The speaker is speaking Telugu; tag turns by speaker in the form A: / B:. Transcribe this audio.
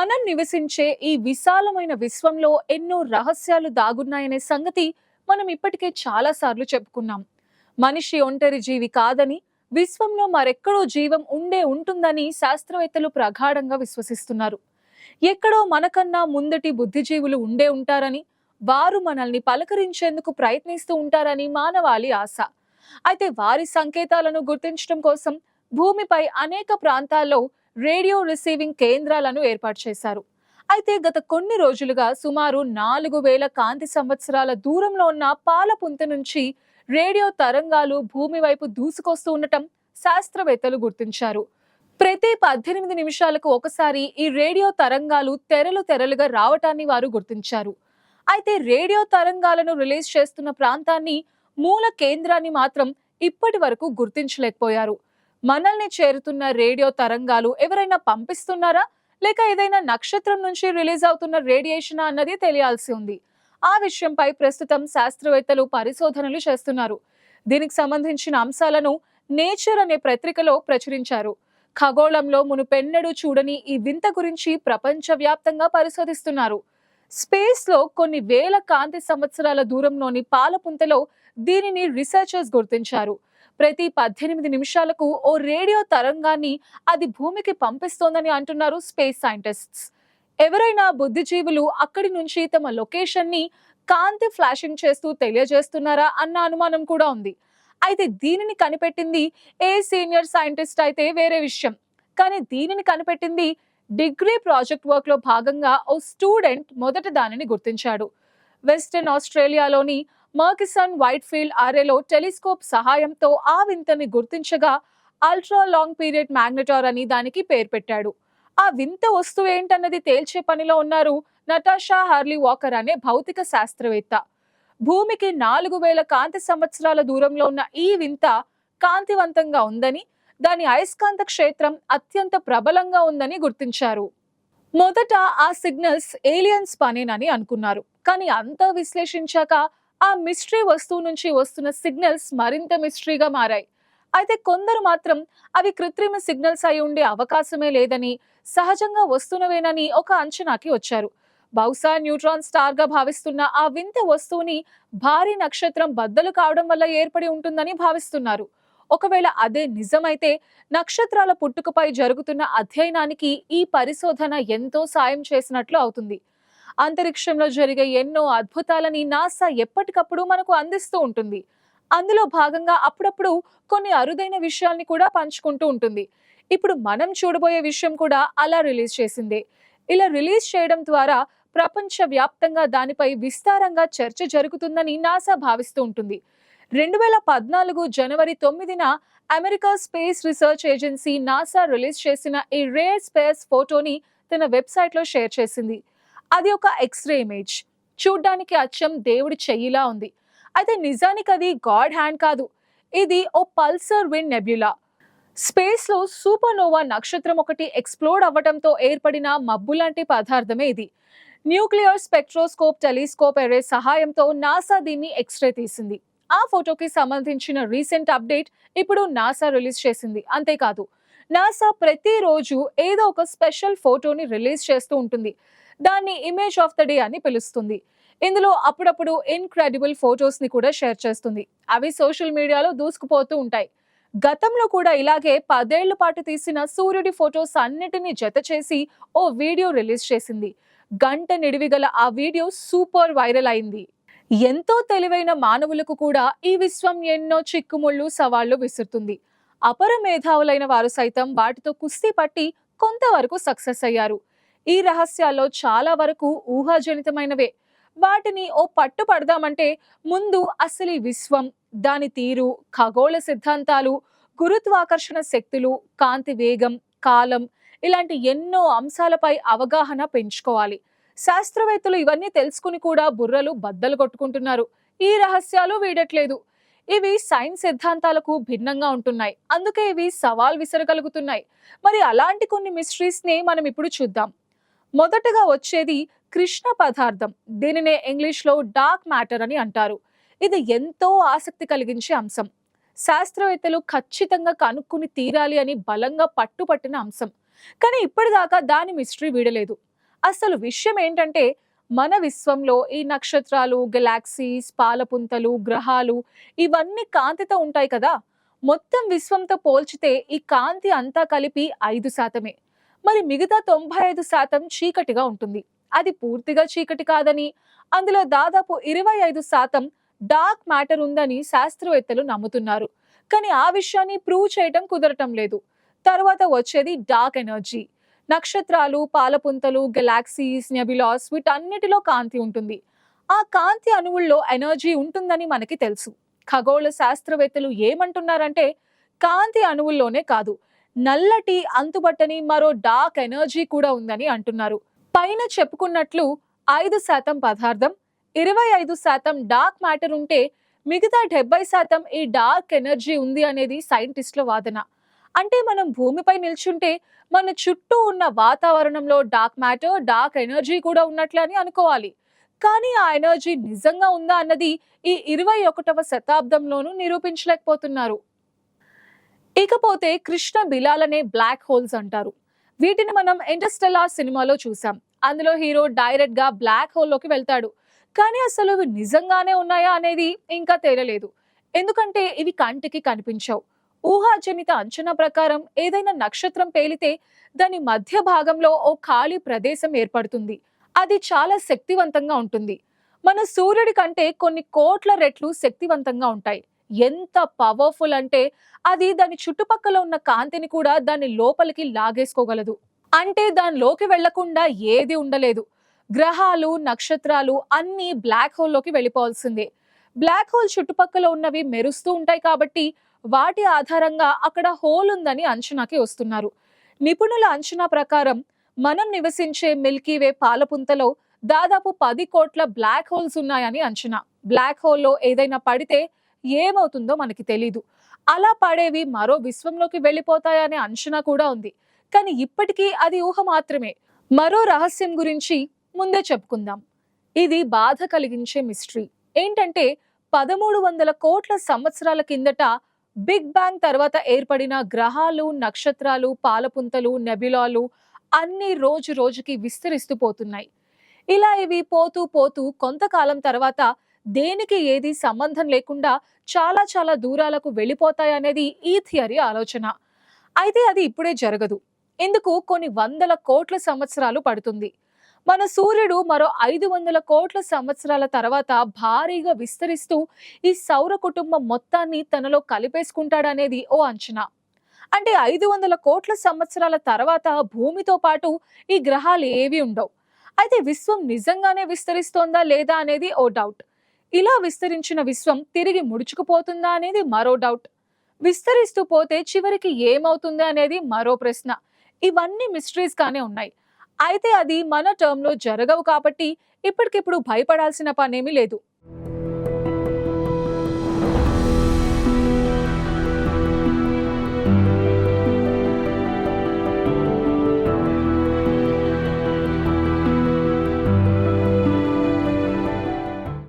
A: మనం నివసించే ఈ విశాలమైన విశ్వంలో ఎన్నో రహస్యాలు దాగున్నాయనే సంగతి మనం ఇప్పటికే చాలా సార్లు చెప్పుకున్నాం. మనిషి ఒంటరి జీవి కాదని విశ్వంలో మరెక్కడో జీవం ఉండే ఉంటుందని శాస్త్రవేత్తలు ప్రగాఢంగా విశ్వసిస్తున్నారు. ఎక్కడో మనకన్నా ముందటి బుద్ధిజీవులు ఉండే ఉంటారని వారు మనల్ని పలకరించేందుకు ప్రయత్నిస్తూ ఉంటారని మానవాళి ఆశ. అయితే వారి సంకేతాలను గుర్తించడం కోసం భూమిపై అనేక ప్రాంతాల్లో రేడియో రిసీవింగ్ కేంద్రాలను ఏర్పాటు చేశారు. అయితే గత కొన్ని రోజులుగా సుమారు నాలుగు వేల కాంతి సంవత్సరాల దూరంలో ఉన్న పాలపుంత నుంచి రేడియో తరంగాలు భూమి వైపు దూసుకొస్తూ ఉండటం శాస్త్రవేత్తలు గుర్తించారు. ప్రతి పద్దెనిమిది నిమిషాలకు ఒకసారి ఈ రేడియో తరంగాలు తెరలు తెరలుగా రావటాన్ని వారు గుర్తించారు. అయితే రేడియో తరంగాలను రిలీజ్ చేస్తున్న ప్రాంతాన్ని మూల కేంద్రాన్ని మాత్రం ఇప్పటి వరకు గుర్తించలేకపోయారు. మనల్ని చేరుతున్న రేడియో తరంగాలు ఎవరైనా పంపిస్తున్నారా? లేక ఏదైనా నక్షత్రం నుంచి రిలీజ్ అవుతున్న రేడియేషన్ అన్నది తెలియాల్సి ఉంది. ఆ విషయంపై ప్రస్తుతం శాస్త్రవేత్తలు పరిశోధనలు చేస్తున్నారు. దీనికి సంబంధించిన అంశాలను నేచర్ అనే పత్రికలో ప్రచురించారు. ఖగోళంలో మునుపెన్నడూ చూడని ఈ వింత గురించి ప్రపంచవ్యాప్తంగా పరిశోధిస్తున్నారు. స్పేస్లో కొన్ని వేల కాంతి సంవత్సరాల దూరంలోని పాలపుంతలో దీనిని రీసెర్చర్స్ గుర్తించారు. ప్రతి పద్దెనిమిది నిమిషాలకు ఓ రేడియో తరంగాన్ని అది భూమికి పంపిస్తోందని అంటున్నారు స్పేస్ సైంటిస్ట్స్. ఎవరైనా బుద్ధిజీవులు అక్కడి నుంచి తమ లొకేషన్ని కాంతి ఫ్లాషింగ్ చేస్తూ తెలియజేస్తున్నారా అన్న అనుమానం కూడా ఉంది. అయితే దీనిని కనిపెట్టింది ఏ సీనియర్ సైంటిస్ట్ అయితే వేరే విషయం. కానీ దీనిని కనిపెట్టింది డిగ్రీ ప్రాజెక్ట్ వర్క్లో భాగంగా ఓ స్టూడెంట్ మొదట దానిని గుర్తించాడు. వెస్టర్న్ ఆస్ట్రేలియాలోని మర్కిసన్ వైట్ఫీల్డ్ ఫీల్డ్ టెలిస్కోప్ సహాయంతో ఆ వింతని గుర్తించగా అల్ట్రా లాంగ్ పీరియడ్ మ్యాగ్నెటార్ అని దానికి పేరు పెట్టాడు. ఆ వింత వస్తువు ఏంటన్నది తేల్చే పనిలో ఉన్నారు నటాషా హార్లీ వాకర్ అనే భౌతిక శాస్త్రవేత్త. భూమికి నాలుగు వేల కాంతి సంవత్సరాల దూరంలో ఉన్న ఈ వింత కాంతివంతంగా ఉందని దాని అయస్కాంత క్షేత్రం అత్యంత ప్రబలంగా ఉందని గుర్తించారు. మొదట ఆ సిగ్నల్స్ ఏలియన్స్ పనేనని అనుకున్నారు కానీ అంతా విశ్లేషించాక ఆ మిస్టరీ వస్తువు నుంచి వస్తున్న సిగ్నల్స్ మరింత మిస్టరీగా మారాయి. అయితే కొందరు మాత్రం అవి కృత్రిమ సిగ్నల్స్ అయి ఉండే అవకాశమే లేదని సహజంగా వస్తున్నవేనని ఒక అంచనాకి వచ్చారు. బహుశా న్యూట్రాన్ స్టార్గా భావిస్తున్న ఆ వింత వస్తువుని భారీ నక్షత్రం బద్దలు కావడం వల్ల ఏర్పడి ఉంటుందని భావిస్తున్నారు. ఒకవేళ అదే నిజమైతే నక్షత్రాల పుట్టుకపై జరుగుతున్న అధ్యయనానికి ఈ పరిశోధన ఎంతో సాయం చేసినట్లు అవుతుంది. అంతరిక్షంలో జరిగే ఎన్నో అద్భుతాలని నాసా ఎప్పటికప్పుడు మనకు అందిస్తూ ఉంటుంది. అందులో భాగంగా అప్పుడప్పుడు కొన్ని అరుదైన విషయాల్ని కూడా పంచుకుంటూ ఉంటుంది. ఇప్పుడు మనం చూడబోయే విషయం కూడా అలా రిలీజ్ చేసిందే. ఇలా రిలీజ్ చేయడం ద్వారా ప్రపంచ వ్యాప్తంగా దానిపై విస్తారంగా చర్చ జరుగుతుందని నాసా భావిస్తూ ఉంటుంది. రెండు వేల పద్నాలుగు జనవరి తొమ్మిదిన America space research agency NASA release చేసిన ఈ రేర్ స్పేస్ ఫోటోని తన వెబ్సైట్లో షేర్ చేసింది. అది ఒక ఎక్స్రే ఇమేజ్ చూడ్డానికి అచ్చం దేవుడి చెయ్యిలా ఉంది. అయితే నిజానికి అది గాడ్ హ్యాండ్ కాదు. ఇది ఓ పల్సర్ విన్ నెబ్యులా. స్పేస్లో సూపర్నోవా నక్షత్రం ఒకటి ఎక్స్ప్లోడ్ అవ్వడంతో ఏర్పడిన మబ్బు లాంటి పదార్థమే ఇది. న్యూక్లియర్ స్పెక్ట్రోస్కోప్ టెలిస్కోప్ ఎరే సహాయంతో నాసా దీన్ని ఎక్స్రే తీసింది. ఆ ఫోటోకి సంబంధించిన రీసెంట్ అప్డేట్ ఇప్పుడు నాసా రిలీజ్ చేసింది. అంతేకాదు నాసా ప్రతిరోజు ఏదో ఒక స్పెషల్ ఫోటోని రిలీజ్ చేస్తూ ఉంటుంది. దాన్ని ఇమేజ్ ఆఫ్ ద డే అని పిలుస్తుంది. ఇందులో అప్పుడప్పుడు ఇన్క్రెడిబుల్ ఫొటోస్ని కూడా షేర్ చేస్తుంది. అవి సోషల్ మీడియాలో దూసుకుపోతూ ఉంటాయి. గతంలో కూడా ఇలాగే పదేళ్ళ పాటు తీసిన సూర్యుడి ఫొటోస్ అన్నిటినీ జత చేసి ఓ వీడియో రిలీజ్ చేసింది. గంట నిడివిగల ఆ వీడియో సూపర్ వైరల్ అయింది. ఎంతో తెలివైన మానవులకు కూడా ఈ విశ్వం ఎన్నో చిక్కుముళ్ళు సవాళ్ళు విసురుతుంది. అపర మేధావులైన వారు సైతం వాటితో కుస్తీ పట్టి కొంతవరకు సక్సెస్ అయ్యారు. ఈ రహస్యాల్లో చాలా వరకు ఊహాజనితమైనవే. వాటిని ఓ పట్టు పడదామంటే ముందు అసలు ఈ విశ్వం దాని తీరు ఖగోళ సిద్ధాంతాలు గురుత్వాకర్షణ శక్తులు కాంతి వేగం కాలం ఇలాంటి ఎన్నో అంశాలపై అవగాహన పెంచుకోవాలి. శాస్త్రవేత్తలు ఇవన్నీ తెలుసుకుని కూడా బుర్రలు బద్దలు కొట్టుకుంటున్నారు. ఈ రహస్యాలు వీడట్లేదు. ఇవి సైన్స్ సిద్ధాంతాలకు భిన్నంగా ఉంటున్నాయి. అందుకే ఇవి సవాల్ విసరగలుగుతున్నాయి. మరి అలాంటి కొన్ని మిస్టరీస్ని మనం ఇప్పుడు చూద్దాం. మొదటగా వచ్చేది కృష్ణ పదార్థం. దీనినే ఇంగ్లీష్లో డార్క్ మ్యాటర్ అని అంటారు. ఇది ఎంతో ఆసక్తి కలిగించే అంశం. శాస్త్రవేత్తలు ఖచ్చితంగా కనుక్కుని తీరాలి అని బలంగా పట్టుపట్టిన అంశం. కానీ ఇప్పటిదాకా దాని మిస్టరీ వీడలేదు. అసలు విషయం ఏంటంటే మన విశ్వంలో ఈ నక్షత్రాలు గెలాక్సీస్ పాలపుంతలు గ్రహాలు ఇవన్నీ కాంతితో ఉంటాయి కదా. మొత్తం విశ్వంతో పోల్చితే ఈ కాంతి అంతా కలిపి ఐదు శాతమే. మరి మిగతా తొంభై ఐదు శాతం చీకటిగా ఉంటుంది. అది పూర్తిగా చీకటి కాదని అందులో దాదాపు ఇరవై ఐదు శాతం డార్క్ మ్యాటర్ ఉందని శాస్త్రవేత్తలు నమ్ముతున్నారు. కానీ ఆ విషయాన్ని ప్రూవ్ చేయటం కుదరటం లేదు. తర్వాత వచ్చేది డార్క్ ఎనర్జీ. నక్షత్రాలు పాలపుంతలు గెలాక్సీస్ నెబిలాస్ వీటన్నిటిలో కాంతి ఉంటుంది. ఆ కాంతి అణువుల్లో ఎనర్జీ ఉంటుందని మనకి తెలుసు. ఖగోళ శాస్త్రవేత్తలు ఏమంటున్నారంటే కాంతి అణువుల్లోనే కాదు. నల్లటి అంతుబట్టని మరో డార్క్ ఎనర్జీ కూడా ఉందని అంటున్నారు. పైన చెప్పుకున్నట్లు ఐదు శాతం పదార్థం ఇరవై ఐదు శాతం డార్క్ మ్యాటర్ ఉంటే మిగతా డెబ్బై శాతం ఈ డార్క్ ఎనర్జీ ఉంది అనేది సైంటిస్టుల వాదన. అంటే మనం భూమిపై నిల్చుంటే మన చుట్టూ ఉన్న వాతావరణంలో డార్క్ మ్యాటర్ డార్క్ ఎనర్జీ కూడా ఉన్నట్లే అని అనుకోవాలి. కానీ ఆ ఎనర్జీ నిజంగా ఉందా అన్నది ఈ ఇరవై ఒకటవ శతాబ్దంలోనూ నిరూపించలేకపోతున్నారు. ఇకపోతే కృష్ణ బిలాలనే బ్లాక్ హోల్స్ అంటారు. వీటిని మనం ఇంటర్స్టెల్లార్ సినిమాలో చూసాం. అందులో హీరో డైరెక్ట్గా బ్లాక్ హోల్లోకి వెళ్తాడు. కానీ అసలు ఇవి నిజంగానే ఉన్నాయా అనేది ఇంకా తేలలేదు. ఎందుకంటే ఇవి కంటికి కనిపించవు. ఊహాజనిత అంచనా ప్రకారం ఏదైనా నక్షత్రం పేలితే దాని మధ్య భాగంలో ఓ ఖాళీ ప్రదేశం ఏర్పడుతుంది. అది చాలా శక్తివంతంగా ఉంటుంది. మన సూర్యుడి కంటే కొన్ని కోట్ల రెట్లు శక్తివంతంగా ఉంటాయి. ఎంత పవర్ఫుల్ అంటే అది దాని చుట్టుపక్కల ఉన్న కాంతిని కూడా దాని లోపలికి లాగేసుకోగలదు. అంటే దానిలోకి వెళ్ళకుండా ఏది ఉండలేదు. గ్రహాలు నక్షత్రాలు అన్నీ బ్లాక్ హోల్లోకి వెళ్ళిపోవాల్సిందే. బ్లాక్ హోల్ చుట్టుపక్కల ఉన్నవి మెరుస్తూ ఉంటాయి కాబట్టి వాటి ఆధారంగా అక్కడ హోల్ ఉందని అంచనాకి వస్తున్నారు. నిపుణుల అంచనా ప్రకారం మనం నివసించే మిల్కీవే పాలపుంతలో దాదాపు పది కోట్ల బ్లాక్ హోల్స్ ఉన్నాయని అంచనా. బ్లాక్ హోల్లో ఏదైనా పడితే ఏమవుతుందో మనకి తెలీదు. అలా పడేవి మరో విశ్వంలోకి వెళ్ళిపోతాయనే అంచనా కూడా ఉంది. కానీ ఇప్పటికీ అది ఊహ మాత్రమే. మరో రహస్యం గురించి ముందే చెప్పుకుందాం. ఇది బాధ కలిగించే మిస్టరీ ఏంటంటే పదమూడు వందల కోట్ల సంవత్సరాల కిందట బిగ్ బ్యాంగ్ తర్వాత ఏర్పడిన గ్రహాలు నక్షత్రాలు పాలపుంతలు నెబిలాలు అన్ని రోజు రోజుకి విస్తరిస్తూ పోతున్నాయి. ఇలా ఇవి పోతూ పోతూ కొంతకాలం తర్వాత దేనికి ఏది సంబంధం లేకుండా చాలా చాలా దూరాలకు వెళ్ళిపోతాయనేది ఈ థియరీ ఆలోచన. అయితే అది ఇప్పుడే జరగదు. ఎందుకు? కొన్ని వందల కోట్ల సంవత్సరాలు పడుతుంది. మన సూర్యుడు మరో ఐదు వందల కోట్ల సంవత్సరాల తర్వాత భారీగా విస్తరిస్తూ ఈ సౌర కుటుంబం మొత్తాన్ని తనలో కలిపేసుకుంటాడనేది ఓ అంచనా. అంటే ఐదు వందల కోట్ల సంవత్సరాల తర్వాత భూమితో పాటు ఈ గ్రహాలు ఏవి ఉండవు. అయితే విశ్వం నిజంగానే విస్తరిస్తోందా లేదా అనేది ఓ డౌట్. ఇలా విస్తరించిన విశ్వం తిరిగి ముడుచుకుపోతుందా అనేది మరో డౌట్ విస్తరిస్తూ పోతే చివరికి ఏమవుతుంది అనేది మరో ప్రశ్న. ఇవన్నీ మిస్టరీస్గానే ఉన్నాయి. అయితే అది మన టర్మ్లో జరగవు కాబట్టి ఇప్పటికిప్పుడు భయపడాల్సిన పనేమీ లేదు.